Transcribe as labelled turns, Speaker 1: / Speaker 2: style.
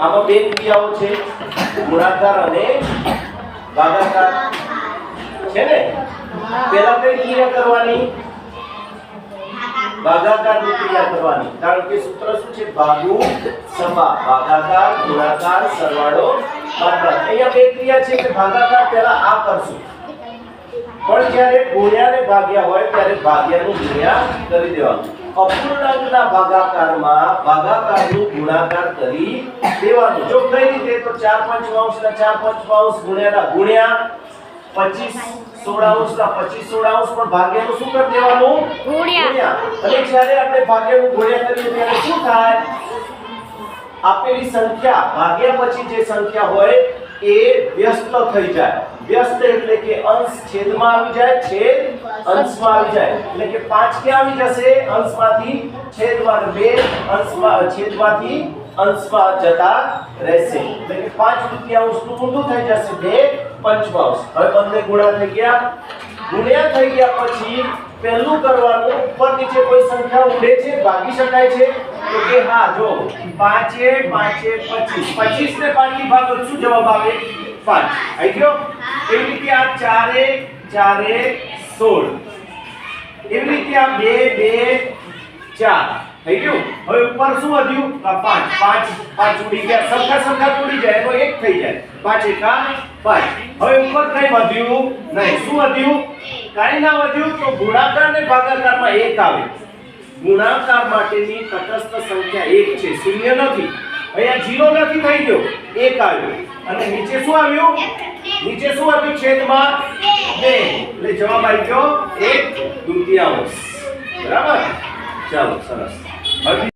Speaker 1: આમાં બે ક્રિયાઓ છે. ગુણાકાર અને ભાગાકાર છે ને? પેલા કઈ ક્રિયા કરવાની? ભાગાકારની ક્રિયા કરવાની. કારણ કે સૂત્ર શું છે? ભાગુ, સમા. ભાગાકાર ગુણાકાર સરવાળો બાદબાકી અહીંયા બે ક્રિયા છે કે ભાગાકાર પહેલા આ કરશું. પણ જ્યારે ગુણ્યા ને ભાગ્યા હોય ત્યારે ભાગ્યાનું ગુણ્યા કરી દેવાનું. અપૂર્ણાંકના ભાગાકારમાં ભાગાકારનું ગુણાકાર કરી દેવાનું. જો કઈ રીતે તો 4 પંચમાંશના 4 પંચમાંશ ગુણ્યાના ગુણ્યા 25 સોળાંશના 25 સોળાંશ પણ ભાગ્યાનું શું કરી દેવાનું?
Speaker 2: ગુણ્યા.
Speaker 1: અને જ્યારે આપણે ભાગ્યાનું ગુણ્યા કરીએ ત્યારે શું થાય? આપેલી સંખ્યા ભાગ્યા પછી જે સંખ્યા હોય એ વ્યસ્ત થઈ જાય. વ્યસ્ત એટલે કે અંશ છેદમાં આવી જાય, છેદ અંશમાં આવી જાય. એટલે કે 5 ક્યાં આવી જશે? અંશમાંથી છેદમાં અને બે, અંશમાં, છેદમાંથી અંશમાં જતા રહેશે. એટલે કે 5 તૃતીયાંશનું ઊંધું થઈ જશે. બે પંચમાંશ હવે બંને ગુણા થઈ ગયા. ગુણ્યા થઈ ગયા પછી પહેલું કરવાનું ઉપર કોઈ સંખ્યા ઉડે છે, ભાગી શકાય છે? તો કે હા, જો, પાંચે પાંચે, પચીસ. પચીસ ને પાંચથી ભાગો, શું જવાબ આવે? પાંચ. આવી ગયો? એવી રીતે આ ચારે ચારે, સોળ. એવી રીતે આ બે બે, ચાર. થઈ ગયું? હવે ઉપર શું વધ્યું? આ પાંચ. પાંચ પાંચ ઉડી ગયા. સરખા સરખા ઉડી જાય એનો એક થઈ જાય. પાંચ એકા, પાંચ. હવે ઉપર કઈ વધ્યું? નહીં. શું વધ્યું? કાંઈ ના વધ્યું તો ગુણાકાર ને ભાગાકારમાં એક આવે. ગુણાકાર માટેની તટસ્થ સંખ્યા એક છે. શૂન્ય નથી. અહીંયા જીરો નથી થઈ ગયો. એક આવ્યો. અને નીચે શું આવ્યું? નીચે શું આવ્યું છેદમાં બે. એટલે જવાબ આવી ગયો એક દુત્યાંશ બરાબર? ચાલો, સરસ.